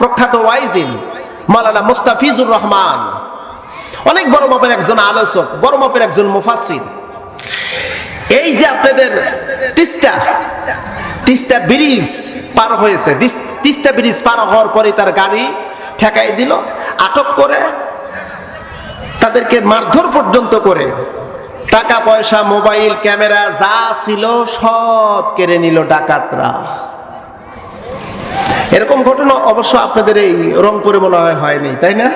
প্রখ্যাত ওয়াইজিন মালানা মুস্তাফিজুর রহমান। অনেক বড় মাপের একজন আলোচক, বড় মাপের একজন মুফাসির এই যে আপনাদের তিস্তা তিস্তা ব্রিজ পার হয়েছে তিস্তা ব্রিজ পার হওয়ার পরে তার গাড়ি ঠেকাই দিল, আটক করে তাদেরকে মারধর পর্যন্ত করে টাকা, পয়সা, মোবাইল, ক্যামেরা যা ছিল সব কেড়ে নিল ডাকাতরা। এরকম ঘটনা অবশ্য আপনাদের এই রংপুরে মনে হয় হয়নি, তাই না?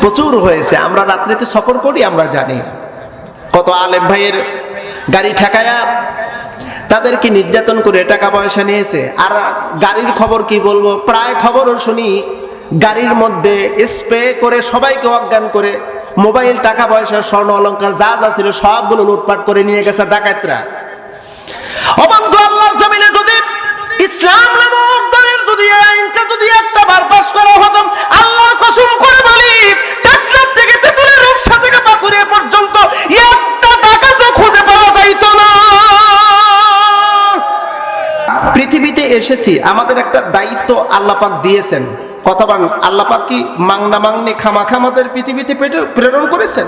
প্রচুর হয়েছে, আমরা রাত্রিতে সফর করি, আমরা জানি। কত আলেম ভাইয়ের গাড়ি ঠেকায়া তাদেরকে নির্যাতন করে টাকা পয়সা নিয়েছে। আর গাড়ির খবর কি বলব? প্রায় খবরও শুনি, গাড়ির মধ্যে স্প্রে করে সবাইকে অজ্ঞান করে, মোবাইল, টাকা পয়সা, স্বর্ণ অলঙ্কার যা যা ছিল সবগুলো লুটপাট করে নিয়ে গেছে ডাকাতরা। অবান্ত আল্লাহর জমিনে যদি ইসলাম নামক আইনটা যদি একটা বার পাস করা হতো, আল্লাহর কসম করে বলি থেকে থেকে পর্যন্ত একটা খুঁজে পাওয়া না। পৃথিবীতে এসেছি, আমাদের একটা দায়িত্ব আল্লাপাক দিয়েছেন। কথা বলেন আল্লাপাক কি মাংনা মাংনি খামাখা আমাদের পৃথিবীতে প্রেরণ করেছেন?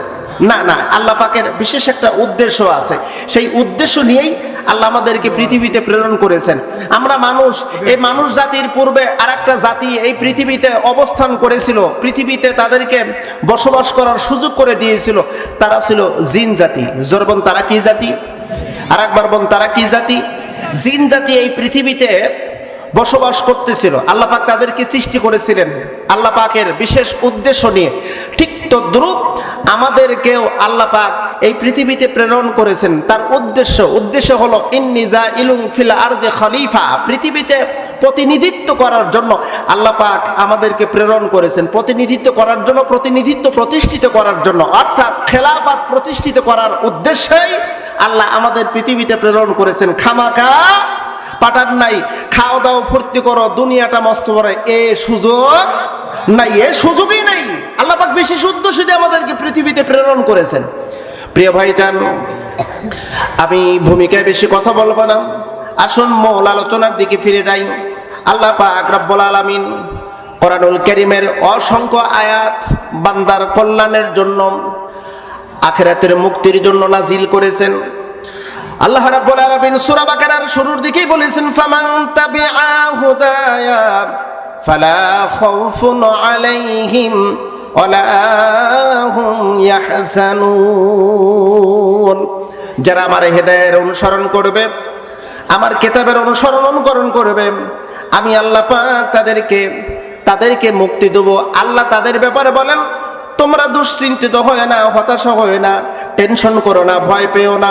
না না, আল্লাহ পাকের বিশেষ একটা উদ্দেশ্য আছে। সেই উদ্দেশ্য নিয়েই আল্লাহ আমাদেরকে পৃথিবীতে প্রেরণ করেছেন। আমরা মানুষ, এই মানুষ জাতির পূর্বে আর একটা জাতি এই পৃথিবীতে অবস্থান করেছিল। পৃথিবীতে তাদেরকে বসবাস করার সুযোগ করে দিয়েছিল। তারা ছিল জিন জাতি। জোরবন তারা কি জাতি? আর একবার বোন, তারা কি জাতি? জিন জাতি এই পৃথিবীতে বসবাস করতেছিল। আল্লাহ পাক তাদেরকে সৃষ্টি করেছিলেন। আল্লাহ পাকের বিশেষ উদ্দেশ্য নিয়ে। ঠিক তদ্রুপ আমাদেরকেও আল্লাহ পাক এই পৃথিবীতে প্রেরণ করেছেন। তার উদ্দেশ্য উদ্দেশ্য হলো ইন্নিজা ইলুম ফিল আরদে খলিফা। পৃথিবীতে প্রতিনিধিত্ব করার জন্য আল্লাহ পাক আমাদেরকে প্রেরণ করেছেন। প্রতিনিধিত্ব করার জন্য, প্রতিনিধিত্ব প্রতিষ্ঠিত করার জন্য। অর্থাৎ খেলাফাত প্রতিষ্ঠিত করার উদ্দেশ্যেই আল্লাহ আমাদের পৃথিবীতে প্রেরণ করেছেন। খামাকা পাটার নাই, খাওয়া দাওয়া ফুর্তি করো, দুনিয়াটা মস্ত করে। এ সুযোগ নাই, এ সুযোগই নাই। আল্লাহ পাক বিশেষ উদ্দেশ্য আমাদেরকে পৃথিবীতে প্রেরণ করেছেন। প্রিয় ভাই ভাইজান, আমি ভূমিকায় বেশি কথা বলব না। আসুন মহল আলোচনার দিকে ফিরে যাই। আল্লাহ পাক রব্বুল আলামিন কোরআনুল কারীমের অসংখ্য আয়াত বান্দার কল্যাণের জন্য, আখেরাতের মুক্তির জন্য নাজিল করেছেন। আল্লাহ রাব্বুল আলামিন সূরা বাকারার শুরুর দিকেই বলেছেন, ফামান তাবিআ হুদায়া ফালা খাউফুন আলাইহিম যারা আমার হেদায়ের অনুসরণ করবে, আমার কেতাবের অনুসরণ অনুকরণ করবে, আমি আল্লাহ পাক তাদেরকে তাদেরকে মুক্তি দেবো। আল্লাহ তাদের ব্যাপারে বলেন, তোমরা দুশ্চিন্তিত হয় না হতাশা হয় না। টেনশন করো না, ভয় পেও না।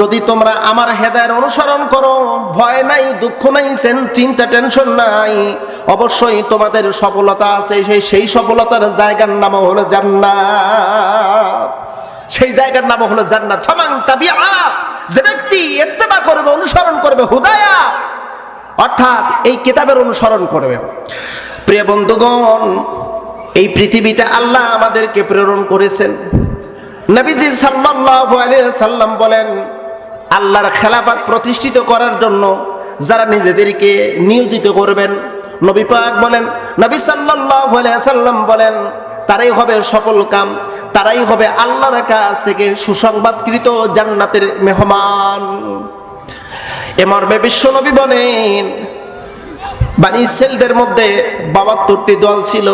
যদি তোমরা আমার হেদায়ের অনুসরণ করো, ভয় নাই, দুঃখ নাই চিন্তা, টেনশন নাই, অবশ্যই তোমাদের সফলতা আছে। সেই সেই সফলতার জায়গার নাম হলো জান্নাত। সেই জায়গার নাম হলো জান্নাত। ফামান তাবিআ, যে ব্যক্তি ইত্তেবা করবে, অনুসরণ করবে, হুদায়া, অর্থাৎ এই কিতাবের অনুসরণ করবে। প্রিয় বন্ধুগণ, এই পৃথিবীতে আল্লাহ আমাদেরকে প্রেরণ করেছেন। নবীজি সাল্লাল্লাহু আলাইহি সাল্লাম বলেন, আল্লাহর খেলাফত প্রতিষ্ঠিত করার জন্য যারা নিজেদেরকে নিয়োজিত করবেন, নবী পাক বলেন, নবী সাল্লাল্লাহু আলাইহি সাল্লাম বলেন, তারাই হবে সফল কাম, তারাই হবে আল্লাহর কাছ থেকে সুসংবাদকৃত জান্নাতের মেহমান। এ মর্মে বিশ্বনবী বলেন, বানি ইসরায়েলদের মধ্যে বাবাত্তরটি দল ছিল,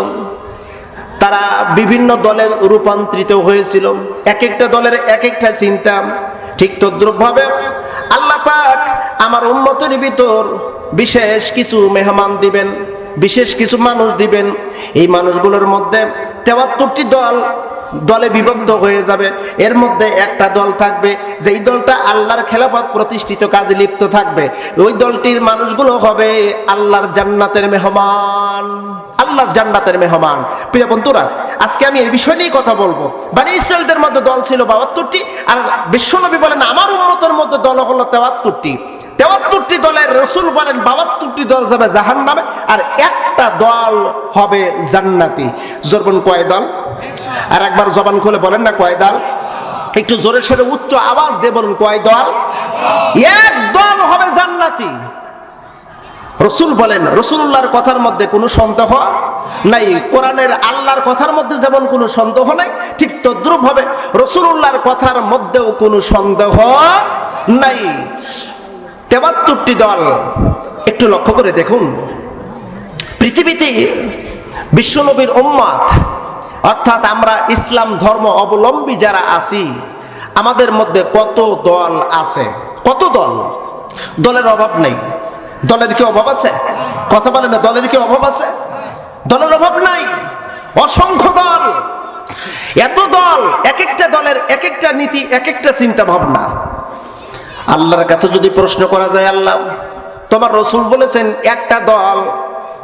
তারা বিভিন্ন দলের রূপান্তরিত হয়েছিল। এক একটা দলের এক একটা চিন্তা। ঠিক তদ্রুপভাবে আল্লাহ পাক আমার উন্মতের ভিতর বিশেষ কিছু মেহমান দিবেন, বিশেষ কিছু মানুষ দিবেন। এই মানুষগুলোর মধ্যে তেয়াত্তরটি দল দলে বিভক্ত হয়ে যাবে। এর মধ্যে একটা দল থাকবে, যেই দলটা আল্লাহর খেলাফত প্রতিষ্ঠিত কাজে লিপ্ত থাকবে। ওই দলটির মানুষগুলো হবে আল্লাহর জান্নাতের মেহমান। আল্লাহর জান্নাতের মেহমান। প্রিয় বন্ধুরা, আজকে আমি এই বিষয় নিয়ে কথা বলব। মানে ইসরায়েলদের মধ্যে দল ছিল বাহাত্তরটি, আর বিশ্বনবী বলেন, আমার উন্মতের মধ্যে দল হলো তেয়াত্তরটি। তেয়াত্তরটি দলের রসুল বলেন, বাহাত্তরটি দল যাবে জাহান নামে আর একটা দল হবে জান্নাতি। জোরবন কয় দল? আর একবার জবান খুলে বলেন না কয় দল? একটু জোরে সরে উচ্চ আওয়াজ দিয়ে বলুন কয় দল? এক দল হবে জান্নাতি। রসুল বলেন, রসুল্লাহর কথার মধ্যে কোনো সন্দেহ নাই, কোরআনের আল্লাহর কথার মধ্যে যেমন কোনো সন্দেহ নাই, ঠিক তদ্রুপ ভাবে রসুল্লাহর কথার মধ্যেও কোনো সন্দেহ নাই। তেবাত্তরটি দল, একটু লক্ষ্য করে দেখুন। পৃথিবীতে বিশ্বনবীর উম্মাদ অর্থাৎ আমরা ইসলাম ধর্ম অবলম্বী যারা আছি, আমাদের মধ্যে কত দল আছে? কত দল? দলের অভাব নেই। দলের কি অভাব আছে? কথা বলে না, দলের কি অভাব আছে? দলের অভাব নাই। অসংখ্য দল। এত দল এক একটা দলের এক একটা নীতি এক একটা চিন্তা ভাবনা আল্লাহর কাছে যদি প্রশ্ন করা যায়, আল্লাহ, তোমার রসুল বলেছেন, একটা দল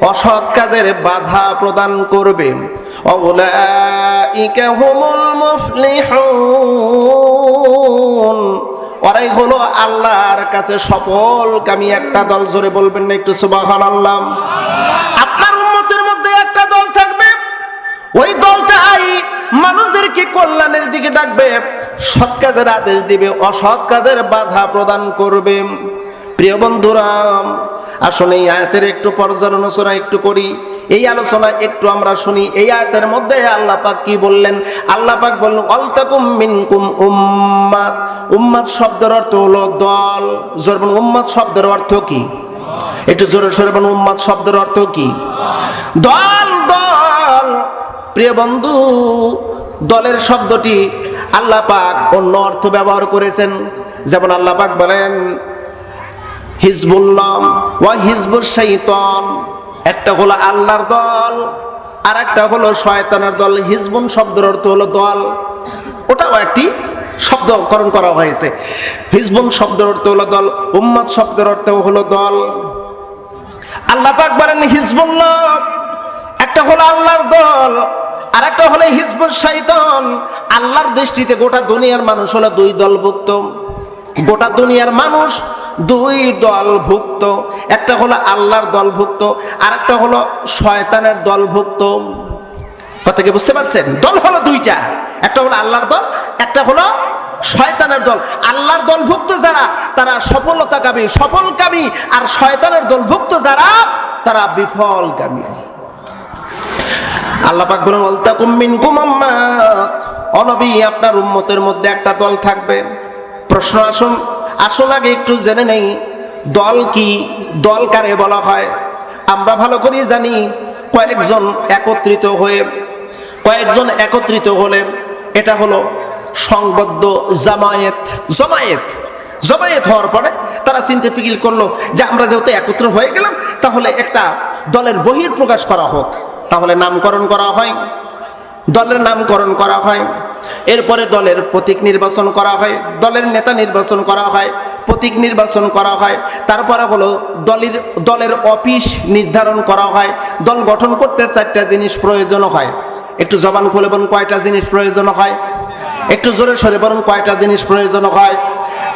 অসৎ কাজের বাধা প্রদান করবে। অউলাইকা হুমুল মুফলিহুন। ওরাই হলো আল্লাহর কাছে সফল। কামি একটা দল জোরে বলবেন না একটু সুবহানাল্লাহ। আপনার উম্মতের মধ্যে একটা দল থাকবে। ওই দলটাই মানুষদেরকে কল্যাণের দিকে ডাকবে। সৎ কাজের আদেশ দিবে, অসৎ কাজের বাধা প্রদান করবে। প্রিয় বন্ধুরা আসলে এই আয়াতের একটু পর্যালোচনা একটু করি। এই আলোচনা একটু আমরা শুনি। এই আয়াতের মধ্যে আল্লাহ পাক কি বললেন? আল্লাহ পাক বললেন অলতাকুম মিনকুম উম্মাত। উম্মাত শব্দের অর্থ হলো দল। জোরবন উম্মাত শব্দের অর্থ কি? একটু জোরে সরে বলুন, উম্মাত শব্দের অর্থ কি? দল দল। প্রিয় বন্ধু, দলের শব্দটি আল্লাহ পাক অন্য অর্থ ব্যবহার করেছেন। যেমন আল্লাহ পাক বলেন হিজবুল্লাহ ওয়া হিজবুর শৈতন একটা হলো আল্লাহর দল আর একটা হলো শয়তানের দল। হিজবুন শব্দের অর্থ হলো দল। ওটাও একটি শব্দকরণ করা হয়েছে। হিজবুন শব্দের অর্থ হলো দল উম্মাদ শব্দের অর্থ হলো দল। আল্লাহ পাক বলেন হিজবুল্লাহ একটা হলো আল্লাহর দল আর একটা হলো হিজবুর শৈতন আল্লাহর দৃষ্টিতে গোটা দুনিয়ার মানুষ হলো দুই দলভুক্ত। গোটা দুনিয়ার মানুষ দুই দলভুক্ত। একটা হলো আল্লাহর দলভুক্ত আর একটা হলো শয়তানের দলভুক্ত। কথা কি বুঝতে পারছেন? দল হলো দুইটা, একটা হলো আল্লাহর দল, একটা হলো শয়তানের দল। আল্লাহর দলভুক্ত যারা, তারা সফলতাকামী, সফলকামী, আর শয়তানের দলভুক্ত যারা, তারা বিফলকামী আল্লাহ পাক বলেন অলতাকুম মিনকুম উম্মাত অনবী আপনার উম্মতের মধ্যে একটা দল থাকবে। প্রশ্ন আসুন আসুন আগে একটু জেনে নেই, দল কি, দল কারে বলা হয়? আমরা ভালো করেই জানি, কয়েকজন একত্রিত হয়ে, কয়েকজন একত্রিত হলে এটা হলো সংবদ্ধ জামায়েত। জমায়েত জমায়েত হওয়ার পরে তারা চিন্তা ফিকিল করল যে আমরা যেহেতু একত্র হয়ে গেলাম, তাহলে একটা দলের বহির প্রকাশ করা হোক। তাহলে নামকরণ করা হয়, দলের নামকরণ করা হয় এরপরে দলের প্রতীক নির্বাচন করা হয়, দলের নেতা নির্বাচন করা হয়, প্রতীক নির্বাচন করা হয়, তারপরে হলো দলের দলের অফিস নির্ধারণ করা হয়, দল গঠন করতে চারটা জিনিস প্রয়োজন হয়। একটু জবান খুলে বলুন, কয়টা জিনিস প্রয়োজন হয়? একটু জোরে সরে বলুন, কয়টা জিনিস প্রয়োজন হয়?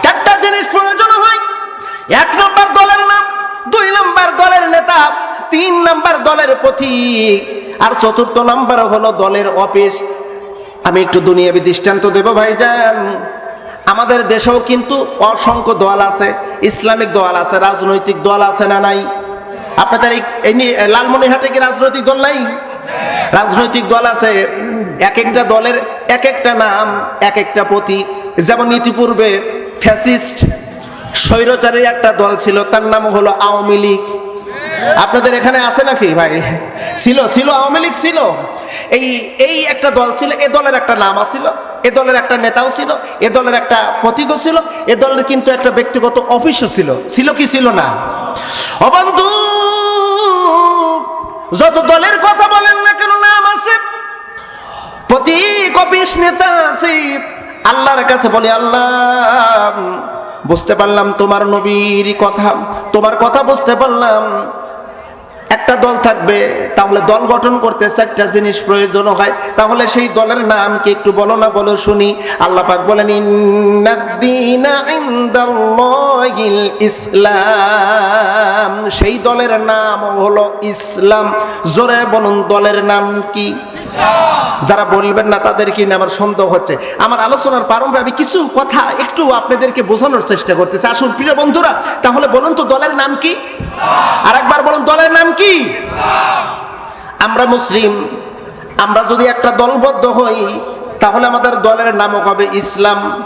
চারটা জিনিস প্রয়োজন হয়। এক নম্বর দলের নাম, দুই নম্বর দলের নেতা, তিন নম্বর দলের প্রতীক, আর চতুর্থ নাম্বার হলো দলের অফিস। আমি একটু দুনিয়াবি দৃষ্টান্ত দেব, ভাইজান। আমাদের দেশেও কিন্তু অসংখ্য দল আছে, ইসলামিক দল আছে, রাজনৈতিক দল আছে না নাই? আপনাদের এই লালমনিহাটে কি রাজনৈতিক দল নাই? রাজনৈতিক দল আছে, এক একটা দলের এক একটা নাম, এক একটা প্রতীক। যেমন ইতিপূর্বে ফ্যাসিস্ট স্বৈরচারীর একটা দল ছিল, তার নাম হলো আওয়ামী লীগ। আপনাদের এখানে আছে নাকি ভাই? ছিল ছিল, আওয়ামী লীগ ছিল। এই এই একটা দল ছিল, এ দলের একটা নাম আছিল, এ দলের একটা নেতাও ছিল, এ দলের একটা প্রতীকও ছিল, এ দলের কিন্তু একটা ব্যক্তিগত অফিসও ছিল। ছিল কি ছিল না? অবন্ধু, যত দলের কথা বলেন না কেন নাম আছে? প্রতীক অফিস নেতা আছে। আল্লাহর কাছে বলে, আল্লাহ, বুঝতে পারলাম তোমার নবীর কথা, তোমার কথা বুঝতে পারলাম। একটা দল থাকবে, তাহলে দল গঠন করতে চারটা জিনিস প্রয়োজন হয়। তাহলে সেই দলের নাম কি একটু বলো না, বলো শুনি। আল্লাহ পাক বলেন ইসলাম। সেই দলের নাম হলো ইসলাম। জোরে বলুন, দলের নাম কি? যারা বলবেন না তাদের কি আমার সন্দেহ হচ্ছে? আমার আলোচনার প্রারম্ভে আমি কিছু কথা একটু আপনাদেরকে বোঝানোর চেষ্টা করতেছি। আসুন, প্রিয় বন্ধুরা, তাহলে বলুন তো দলের নাম কি? আর একবার বলুন, দলের নাম কি? আমরা মুসলিম, আমরা যদি একটা দলবদ্ধ হই, তাহলে আমাদের দলের নামও হবে ইসলাম।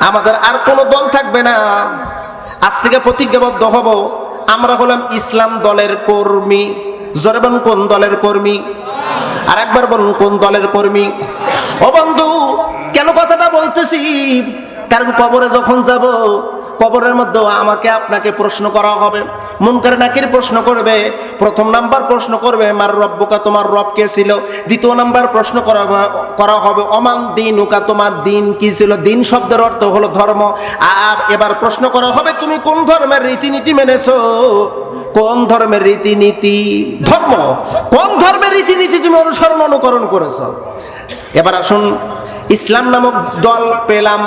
আমাদের আর কোনো দল থাকবে না। আজ থেকে প্রতিজ্ঞাবদ্ধ হব, আমরা হলাম ইসলাম দলের কর্মী। জোরে বলুন, কোন দলের কর্মী? আর একবার বলুন, কোন দলের কর্মী? ও বন্ধু, কেন কথাটা বলতেছি? কারণ কবরে যখন যাব, কবরের মধ্যে আমাকে আপনাকে প্রশ্ন করা হবে। মুনকার নাকির প্রশ্ন করবে, প্রথম নাম্বার প্রশ্ন করবে, মার রব্বকা তোমার রব কে ছিল? দ্বিতীয় নাম্বার প্রশ্ন করা করা হবে, অমান দিন উকা তোমার দিন কি ছিল? দিন শব্দের অর্থ হলো ধর্ম। আর এবার প্রশ্ন করা হবে, তুমি কোন ধর্মের রীতিনীতি মেনেছো? কোন ধর্মের রীতিনীতি? ধর্ম। কোন ধর্মের রীতিনীতি তুমি অনুসরণ, অনুকরণ করেছ? এবার আসুন, ইসলাম নামক দল পেলাম।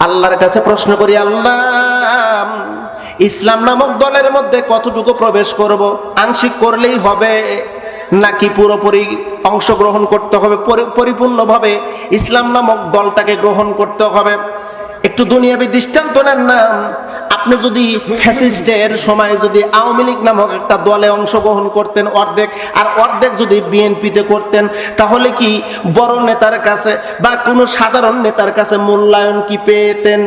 আল্লাহর কাছে প্রশ্ন করি, আল্লাহ, ইসলাম নামক দলের মধ্যে কতটুকু প্রবেশ করব? আংশিক করলেই হবে, নাকি পুরোপুরি অংশগ্রহণ করতে হবে? পরি- পরিপূর্ণভাবে ইসলাম নামক দলটাকে গ্রহণ করতে হবে। একটু দুনিয়াবি দৃষ্টান্ত নেন না। আপনি যদি ফ্যাসিস্টের সময় যদি আওয়ামী লীগ নামক একটা দলে অংশগ্রহণ করতেন অর্ধেক, আর অর্ধেক যদি বিএনপিতে করতেন, তাহলে কি বড় নেতার কাছে বা কোনো সাধারণ নেতার কাছে মূল্যায়ন কি পেতেন?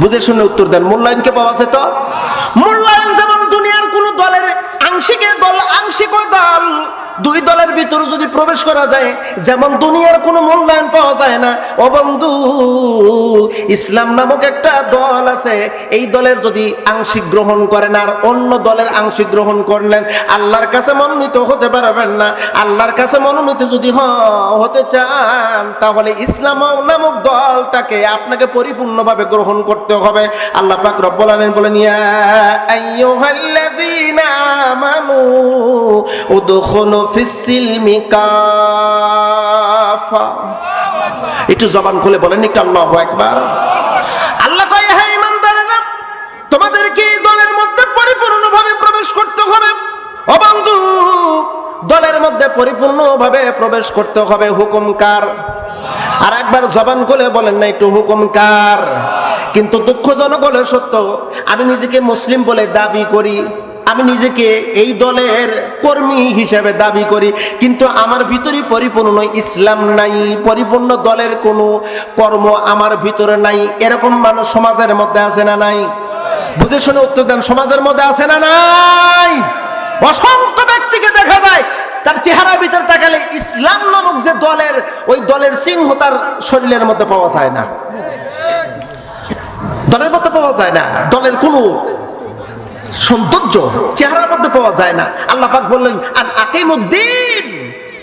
বুঝে শুনে উত্তর দেন। মূল্যায়ন মূল্যায়নকে পাওয়া যেত? মূল্যায়ন যেমন দুনিয়ার কোনো দলের আংশিকে দল, আংশিক দল। দুই দলের ভিতরে যদি প্রবেশ করা যায়, যেমন দুনিয়ার কোনো মূল্যায়ন পাওয়া যায় না। ও বন্ধু, ইসলাম নামক একটা দল আছে, এই দলের যদি আংশিক গ্রহণ করেন আর অন্য দলের আংশিক গ্রহণ করলেন, আল্লাহর কাছে মনোনীত হতে পারবেন না। আল্লাহর কাছে মনোনীত যদি হ- হতে চান, তাহলে ইসলাম নামক দলটাকে আপনাকে পরিপূর্ণভাবে গ্রহণ করতে হবে। আল্লাহ পাক রব্বুল আলামিন বলেন, ইয়া আইয়ুহাল্লাযীনা আমানু উদখুলু ফিস-সিলমি কাফা। একটু জবান খুলে বলেন একটু আল্লাহু আকবার। আল্লাহ কয় হ্যাঁ ইমানদারেরা তোমাদেরকে এই দলের মধ্যে পরিপূর্ণভাবে প্রবেশ করতে হবে? ও বন্ধু, দলের মধ্যে পরিপূর্ণভাবে প্রবেশ করতে হবে হুকুম কার? আর একবার জবান খুলে বলেন না, একটু হুকুম কার? কিন্তু দুঃখজনক হলে সত্য, আমি নিজেকে মুসলিম বলে দাবি করি। আমি নিজেকে এই দলের কর্মী হিসেবে দাবি করি, কিন্তু আমার ভিতরে পরিপূর্ণ ইসলাম নাই, পরিপূর্ণ দলের কোনো কর্ম আমার ভিতরে নাই। এরকম মানুষ সমাজের মধ্যে আছে না নাই? বুঝে শুনে উত্তর দেন, সমাজের মধ্যে আছে না নাই? অসংখ্য ব্যক্তিকে দেখা যায়, তার চেহারা ভিতর তাকালে ইসলাম নামক যে দলের, ওই দলের চিহ্ন তার শরীরের মধ্যে পাওয়া যায় না। দলের মধ্যে পাওয়া যায় না, দলের কোনো সৌন্দর্য চেহারার মধ্যে পাওয়া যায় না। আল্লাহ পাক বললেন আর আকিমুদ্দিন,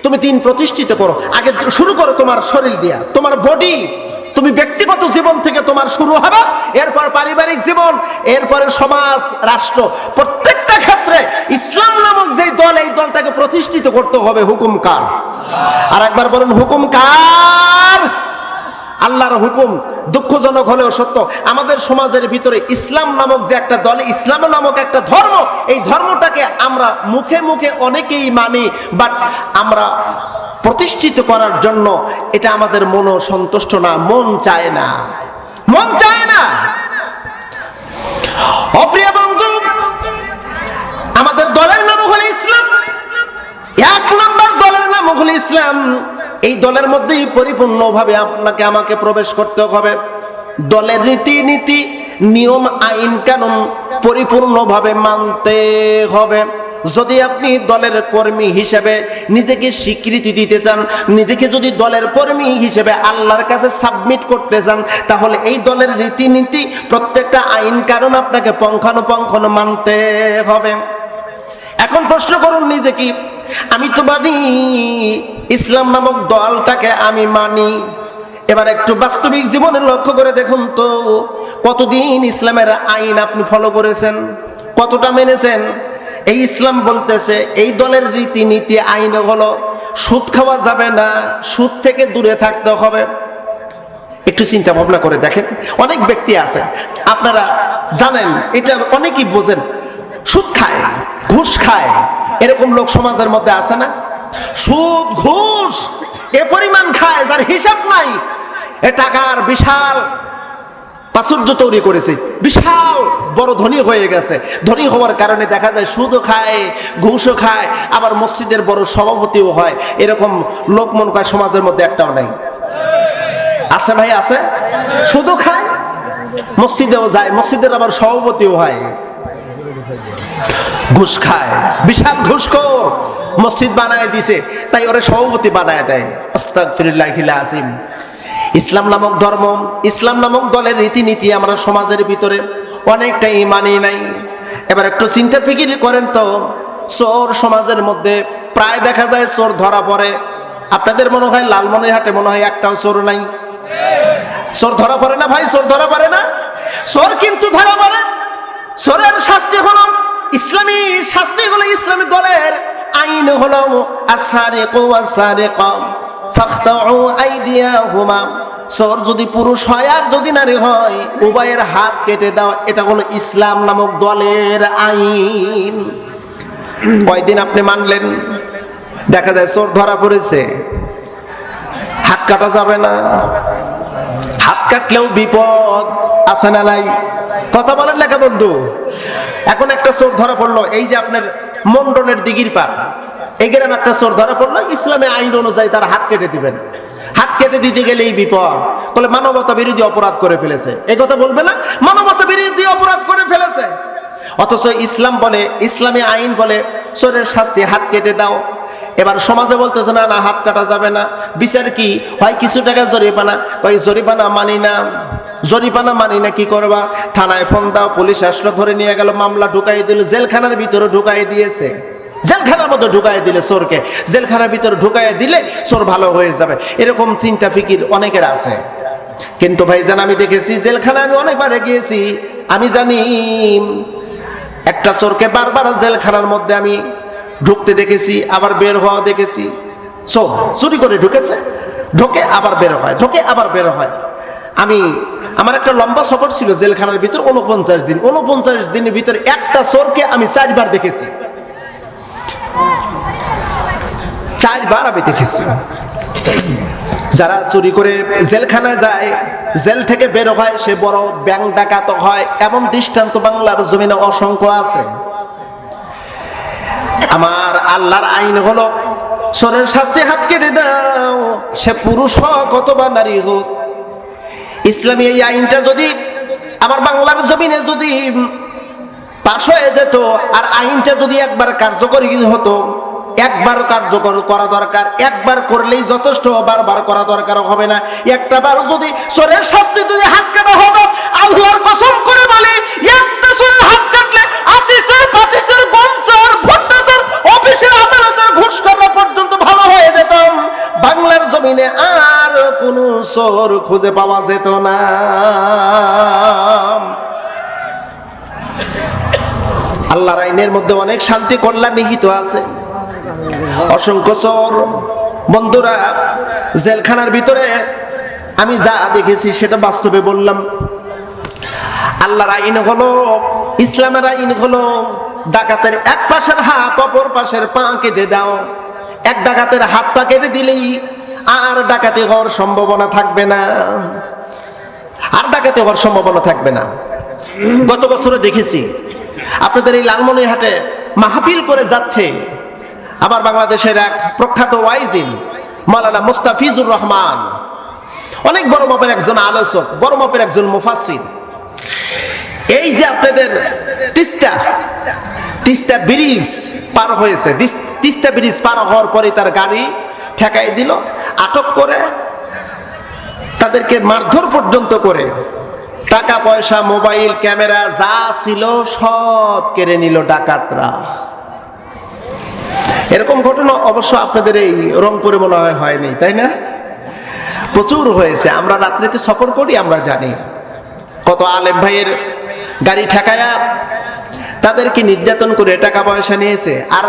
তুমি দিন প্রতিষ্ঠিত করো। আগে শুরু করো তোমার শরীর দিয়া। তোমার বডি তুমি ব্যক্তিগত জীবন থেকে তোমার শুরু হবে। এরপর পারিবারিক জীবন, এরপরে সমাজ, রাষ্ট্র। প্রত্যেকটা ক্ষেত্রে ইসলাম নামক যে দল, এই দলটাকে প্রতিষ্ঠিত করতে হবে। হুকুম কার? আর একবার বলুন, হুকুম কার? আল্লাহর হুকুম দুঃখজনক হলেও সত্য। আমাদের সমাজের ভিতরে ইসলাম নামক যে একটা দল, ইসলাম নামক একটা ধর্ম, এই ধর্মটাকে আমরা মুখে মুখে অনেকেই মানি বাট আমরা প্রতিষ্ঠিত করার জন্য এটা আমাদের মনও সন্তুষ্ট না, মন চায় না। মন চায় না। অপ্রিয় বন্ধু, আমাদের দলের নাম হলো ইসলাম। এক নম্বর দলের নাম হলো ইসলাম। এই দলের মধ্যেই পরিপূর্ণভাবে আপনাকে আমাকে প্রবেশ করতে হবে। দলের রীতিনীতি, নিয়ম, আইন, কানুন পরিপূর্ণভাবে মানতে হবে। যদি আপনি দলের কর্মী হিসেবে নিজেকে স্বীকৃতি দিতে চান, নিজেকে যদি দলের কর্মী হিসেবে আল্লাহর কাছে সাবমিট করতে চান, তাহলে এই দলের রীতিনীতি, প্রত্যেকটা আইন, কানুন আপনাকে পঙ্খানুপঙ্খানু মানতে হবে। এখন প্রশ্ন করুন নিজে কি? আমি তো মানি ইসলাম নামক দলটাকে আমি মানি। এবার একটু বাস্তবিক জীবনে লক্ষ্য করে দেখুন তো, কতদিন ইসলামের আইন আপনি ফলো করেছেন, কতটা মেনেছেন? এই ইসলাম বলতেছে, এই দলের রীতিনীতি, আইন হলো, সুদ খাওয়া যাবে না, সুদ থেকে দূরে থাকতে হবে। একটু চিন্তা ভাবনা করে দেখেন, অনেক ব্যক্তি আছে, আপনারা জানেন, এটা অনেকেই বোঝেন, সুদ খায়, ঘুষ খায়, এরকম লোক সমাজের মধ্যে আছে না? সুদ, ঘুষ, এ পরিমাণ খায়, যার হিসাব নাই। এ টাকার বিশাল প্রাচুর্য তৈরি করেছে। বিশাল বড় ধনী হয়ে গেছে। ধনী হওয়ার কারণে দেখা যায় সুদও খায়, ঘুষও খায়, আবার মসজিদের বড় সভাপতিও হয়। এরকম লোক মন করে সমাজের মধ্যে একটাও নাই। আছে ভাই, আছে? শুধু খায়, মসজিদেও যায়, মসজিদের আবার সভাপতিও হয়। ঘুষ খায়। বিশাল ঘুষখোর মসজিদ বানায় দিছে। তাই ওরা সভাপতি বানায় দেয়। আজিম ইসলাম নামক ধর্ম, ইসলাম নামক দলের রীতিনীতি আমরা সমাজের ভিতরে অনেকটাই মানি নাই। এবার একটু চিন্তা ফিকির করেন তো, চোর সমাজের মধ্যে প্রায় দেখা যায় চোর ধরা পড়ে। আপনাদের মনে হয় লালমনিরহাটে মনে হয় একটাও চোর নাই? চোর ধরা পড়ে না ভাই? চোর ধরা পড়ে না? চোর কিন্তু ধরা পড়ে। চোরের ইসলামী শাস্তি হলো ইসলামী দলের আইন হলো আসারিকু ওয়াসারিকা ফাখতাউ আইদিয়াহুমা। চোর যদি পুরুষ হয় আর যদি নারী হয়, উভয়ের হাত কেটে দাও। এটা হলো ইসলাম নামক দলের আইন। কয়দিন আপনি মানলেন? দেখা যায় চোর ধরা পড়েছে। হাত কাটা যাবে না। হাত কাটলেও বিপদ আছে না নাই? কথা বলেন লেখা বন্ধু এখন একটা চোর ধরা পড়ল, এই যে আপনার মন্ডলের দিঘির পার। এই গ্রামে একটা চোর ধরা পড়ল, ইসলামে আইন অনুযায়ী তার হাত কেটে দিবেন। হাত কেটে দিতে গেলেই বিপদ। বলে মানবতা বিরোধী অপরাধ করে ফেলেছে। এই কথা বলবে না? মানবতা বিরোধী অপরাধ করে ফেলেছে। অথচ ইসলাম বলে, ইসলামী আইন বলে, চোরের শাস্তি হাত কেটে দাও। এবার সমাজে বলতেছে, না না, হাত কাটা যাবে না। বিচার কি? হয় কিছু টাকা জরিমানা? ওই জরিপানা মানি না। জরিপানা মানি না, কি করবা? থানায় ফোন দাও, পুলিশ আসলো, ধরে নিয়ে গেল, মামলা ঢুকাই দিল, জেলখানার ভিতরে ঢুকাই দিয়েছে। জেলখানার মধ্যে ঢুকাই দিলে চোরকে। জেলখানার ভিতরে ঢুকাই দিলে চোর ভালো হয়ে যাবে। এরকম চিন্তা ফিকির অনেকের আছে। কিন্তু ভাই ভাইজান, আমি দেখেছি, জেলখানায় আমি অনেকবারে গিয়েছি। আমি জানি, একটা চোরকে বারবার জেলখানার মধ্যে আমি ঢুকতে দেখেছি, আবার বের হওয়া দেখেছি। চোর চুরি করে ঢুকেছে, ঢোকে আবার বের হয়, ঢোকে আবার বের হয়। আমি আমার একটা লম্বা সফর ছিল জেলখানার ভিতর উনপঞ্চাশ দিন। উনপঞ্চাশ দিনের ভিতরে একটা চোরকে আমি চারবার দেখেছি। চারবার আমি দেখেছি। যারা চুরি করে জেলখানায় যায়, জেল থেকে বের হয়, সে বড় ব্যাংক ডাকাত হয়, এমন দৃষ্টান্ত বাংলার জমিনে অসংখ্য আছে। আমার আল্লাহর আইন হলো সরের শাস্তি হাত কেটে দাও, সে পুরুষ হোক অথবা নারী হোক ইসলামী এই আইনটা যদি আমার বাংলার জমিনে যদি পাশ হয়ে যেত আর আইনটা যদি একবার কার্যকরী হতো, একবার কার্যকর করা দরকার, একবার করলেই যথেষ্ট, বারবার করা দরকার হবে না। একটা বার যদি চোরের শাস্তি যদি হাত কাটা হতো, আল্লাহর কসম করে বলি, একটা চোরের হাত কাটলে আতিসের বাংলার জমিনে আর কোনো চোর খুঁজে পাওয়া যেত না। আল্লাহর আইনের মধ্যে অনেক শান্তি কল্যাণ নিহিত আছে। অসংখ্য চোর বন্ধুরা, জেলখানার ভিতরে আমি যা দেখেছি সেটা বাস্তবে বললাম। আল্লাহর আইন হলো, ইসলামের আইন হলো, ডাকাতের এক পাশের হাত, অপর পাশের পা কেটে দাও। এক ডাকাতের হাত পা কেটে দিলেই আর ডাকাতি হওয়ার সম্ভাবনা থাকবে না। আর ডাকাতি হওয়ার সম্ভাবনা থাকবে না। গত বছরে দেখেছি, আপনাদের এই লালমনিরহাটে মাহফিল করে যাচ্ছে। আবার বাংলাদেশের এক প্রখ্যাত ওয়াইজিন মালানা মুস্তাফিজুর রহমান। অনেক বড় মাপের একজন আলোচক, বড় মাপের একজন মুফাসির এই যে আপনাদের তিস্তা তিস্তা ব্রিজ পার হয়েছে। তিস্তা ব্রিজ পার হওয়ার পরে তার গাড়ি ঠেকাই দিল, আটক করে তাদেরকে মারধর পর্যন্ত করে। টাকা পয়সা মোবাইল, ক্যামেরা যা ছিল সব কেড়ে নিল ডাকাতরা। এরকম ঘটনা অবশ্য আপনাদের এই রংপুরে মনে হয় হয়নি, তাই না? প্রচুর হয়েছে। আমরা রাত্রিতে সফর করি, আমরা জানি। কত আলেম ভাইয়ের গাড়ি ঠেকায়া তাদেরকে নির্যাতন করে টাকা পয়সা নিয়েছে। আর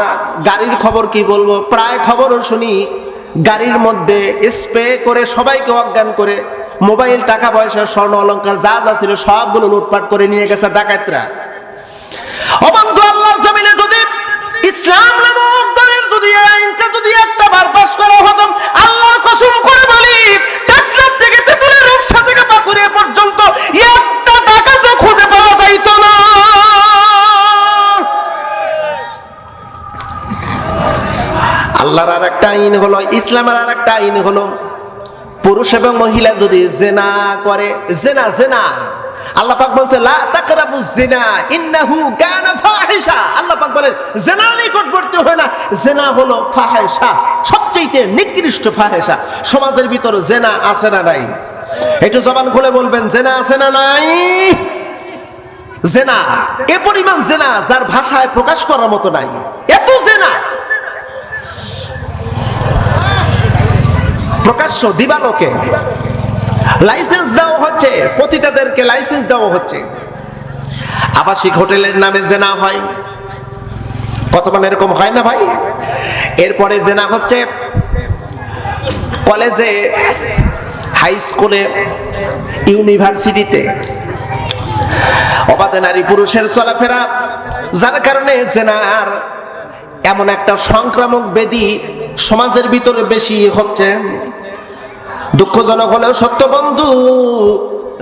গাড়ির খবর কি বলব? প্রায় খবরও শুনি, গাড়ির মধ্যে স্প্রে করে সবাইকে অজ্ঞান করে, মোবাইল, টাকা পয়সা, স্বর্ণ অলঙ্কার যা যা ছিল সবগুলো লুটপাট করে নিয়ে গেছে ডাকাতরা। অবান্ত আল্লাহর জমিনে আল্লাহর আর একটা আইন হলো, ইসলামের আর একটা আইন হলো, পুরুষ এবং মহিলা যদি জেনা করে, জেনা জেনা। আল্লাহ পাক বলছে, লা তাকরাবু জিনা, ইন্নাহু কানা ফাহিশা। আল্লাহ পাক বলেন হয় না। হলো ফাহিশা সবচেয়ে নিকৃষ্ট ফাহিশা। সমাজের ভিতর জেনা আছে না নাই? একটু জবান খুলে বলবেন, জেনা আছে না নাই? জেনা, এ পরিমাণ জেনা যার ভাষায় প্রকাশ করার মতো নাই। এত জেনা প্রকাশ্য দিবালোকে। লাইসেন্স দেওয়া হচ্ছে, পতিতাদেরকে লাইসেন্স দেওয়া হচ্ছে। আবাসিক হোটেলের নামে জেনা হয়। কত মানে এরকম হয় না ভাই? এরপরে জেনা হচ্ছে কলেজে, হাই স্কুলে, ইউনিভার্সিটিতে। অবাধে নারী পুরুষের চলাফেরা, যার কারণে জেনার এমন একটা সংক্রামক বেদি সমাজের ভিতরে বেশি হচ্ছে। দুঃখজনক হলেও সত্য বন্ধু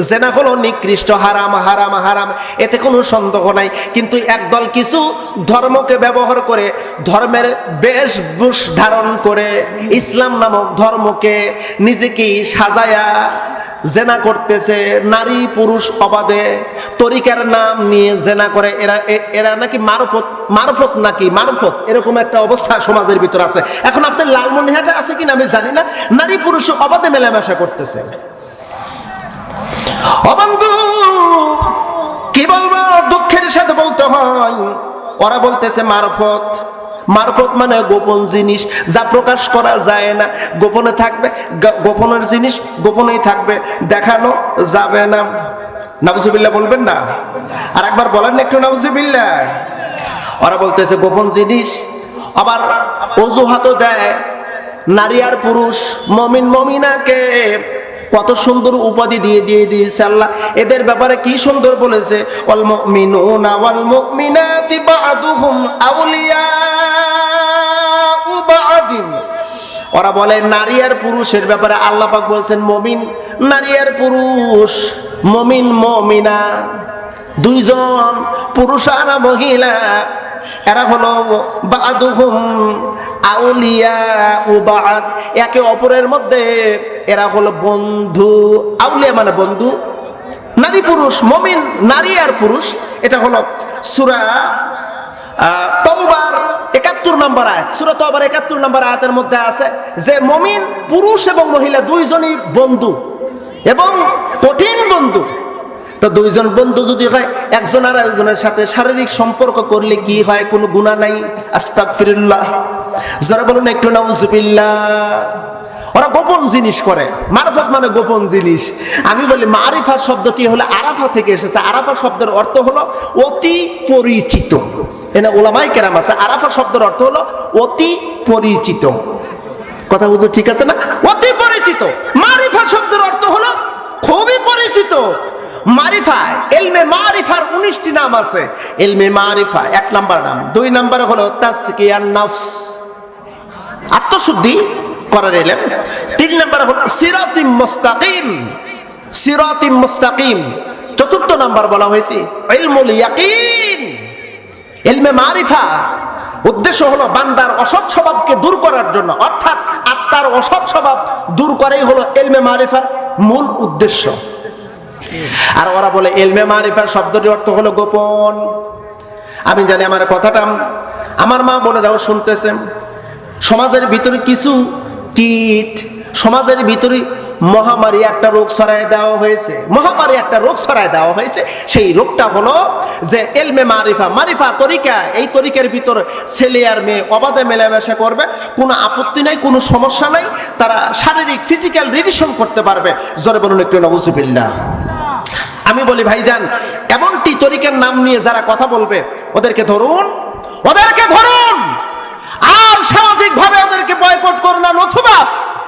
জেনা হলো নিকৃষ্ট, হারাম হারাম হারাম, এতে কোনো সন্দেহ নাই। কিন্তু একদল কিছু ধর্মকে ব্যবহার করে, ধর্মের বেশভূষ ধারণ করে, ইসলাম নামক ধর্মকে নিজেকেই সাজায়া জেনা করতেছে, নারী, পুরুষ, অবাধে তরিকার নাম নিয়ে জেনা করে। এরা এরা নাকি মারফত মারফত নাকি? মারফত, এরকম একটা অবস্থা সমাজের ভিতর আছে। এখন আপনার লালমনিহাটা আছে কিনা আমি জানি না। নারী, পুরুষ অবাধে মেলামেশা করতেছে। অবন্ধু কি বলব? দুঃখের সাথে বলতে হয়। ওরা বলতেছে মারফত। মারফত মানে গোপন জিনিস, যা প্রকাশ করা যায় না। গোপনে থাকবে গোপনের জিনিস গোপনেই থাকবে। দেখানো যাবে না। নাবজুবিল্লাহ বলবেন না? আর একবার বলেন একটু নাবজুবিল্লাহ ওরা বলতেছে গোপন জিনিস, আবার অজুহাতও দেয়। নারী আর পুরুষ, মমিন মমিনাকে কত সুন্দর উপাধি দিয়ে দিয়ে দিয়েছে আল্লাহ। এদের ব্যাপারে কি সুন্দর বলেছে? ওয়াল মুমিনুনা ওয়াল মুমিনাতি বা'দুহুম আউলিয়াউ বা'দিন। ওরা বলে, নারী আর পুরুষের ব্যাপারে আল্লাহ পাক বলছেন, মমিন নারী আর পুরুষ, মমিন মমিনা। দুইজন, পুরুষ আর মহিলা। এরা হলো বাদুহুম আউলিয়া ও একে অপরের মধ্যে এরা হলো বন্ধু। আউলিয়া মানে বন্ধু। নারী পুরুষ, মমিন, নারী আর পুরুষ। এটা হলো সুরা তওবার একাত্তর নম্বর আয়াত। সুরা তওবার একাত্তর নম্বর আয়াতের মধ্যে আছে যে মমিন, পুরুষ এবং মহিলা দুইজনই বন্ধু এবং কঠিন বন্ধু। তো দুইজন বন্ধু যদি হয়, একজন আর একজনের সাথে শারীরিক সম্পর্ক করলে কি হয়? কোনো গুণা নাই? আস্তাক ফিরুল্লাহ যারা বলুন একটু, নাউজুবিল্লাহ। ওরা গোপন জিনিস করে। মারফত মানে গোপন জিনিস। আমি বলি মারিফা শব্দটি হলো? আরাফা থেকে এসেছে। আরাফা শব্দের অর্থ হলো অতি পরিচিত। এনা ওলামাই কেরাম আছে। আরাফা শব্দের অর্থ হলো অতি পরিচিত। কথা বুঝতে ঠিক আছে না? অতি পরিচিত। মারিফা শব্দের অর্থ হলো খুবই পরিচিত। মারিফা এলমে মারিফার উনিশটি নাম আছে। এলমে মারিফা এক নাম্বার নাম। দুই নাম্বারে হলো নফস। আত্মশুদ্ধি করার এলেম। তিন নাম্বার হলো সিরাতিম মুস্তাকিম। সিরাতিম মুস্তাকিম। চতুর্থ নাম্বার বলা হয়েছে, ইলমুল ইয়াকিন। ইলমে মারিফা, উদ্দেশ্য হলো বান্দার অসৎ স্বভাবকে দূর করার জন্য। অর্থাৎ আত্মার অসৎ স্বভাব দূর করাই হলো এলমে মারিফার মূল উদ্দেশ্য। আর ওরা বলে, এলমে মারিফা শব্দটির অর্থ হলো গোপন। আমি জানি আমার কথাটা আমার মা বলে বোনেরাও শুনতেছেন। সমাজের ভিতরে কিছু কীট, সমাজের ভিতরে মহামারী একটা রোগ ছড়ায় দেওয়া হয়েছে। মহামারী একটা রোগ ছড়ায় দেওয়া হয়েছে। সেই রোগটা হলো যে এলমে মারিফা মারিফা তরিকা, এই তরিকার ভিতর ছেলে আর মেয়ে অবাধে মেলামেশা করবে। কোনো আপত্তি নাই, কোনো সমস্যা নাই। তারা শারীরিক, ফিজিক্যাল রিলেশন করতে পারবে। জোরে বলুন একটু নবুজুবিল্লাহ আমি বলি, ভাইজান, এমনটি তরিকের নাম নিয়ে যারা কথা বলবে, ওদেরকে ধরুন ওদেরকে ধরুন। আর সামাজিকভাবে ওদেরকে বয়কট করুন না, নতুবা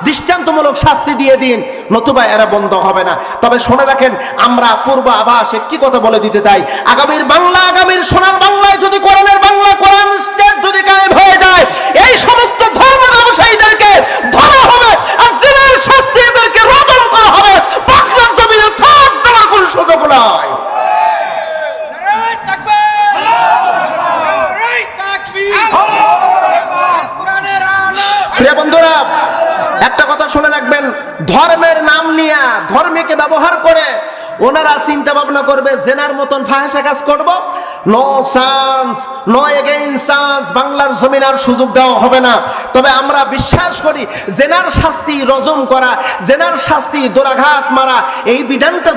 দৃষ্টান্তমূলক শাস্তি দিয়ে দিন নতুবা এরা বন্ধ হবে না। তবে শুনে রাখেন আমরা পূর্ব আভাস একটি কথা বলে দিতে চাই। আগামীর বাংলা আগামীর সোনার বাংলায় যদি কোরআনের বাংলা কোরআন স্টেট যদি গায়েব হয়ে যায় এই সমস্ত ধর্ম ব্যবসায়ীদেরকে ধরা হবে আর জেলের শাস্তি এদেরকে রদম করা হবে। বাংলার জমিনে ছাড় দেওয়ার কোনো সুযোগ নয় প্রিয় বন্ধুরা একটা কথা শুনে রাখবেন, ধর্মের নাম নিয়া ধর্মকে ব্যবহার করে ওনারা চিন্তা ভাবনা করবে, জেনার মতন ফাহেসা কাজ করব। No chance no again chance বাংলার জমিনার সুযোগ দেওয়া হবে না। তবে আমরা বিশ্বাস করি, জেনার শাস্তি রজম করা, জেনার শাস্তি দোরাঘাত মারা, এই বিধানটা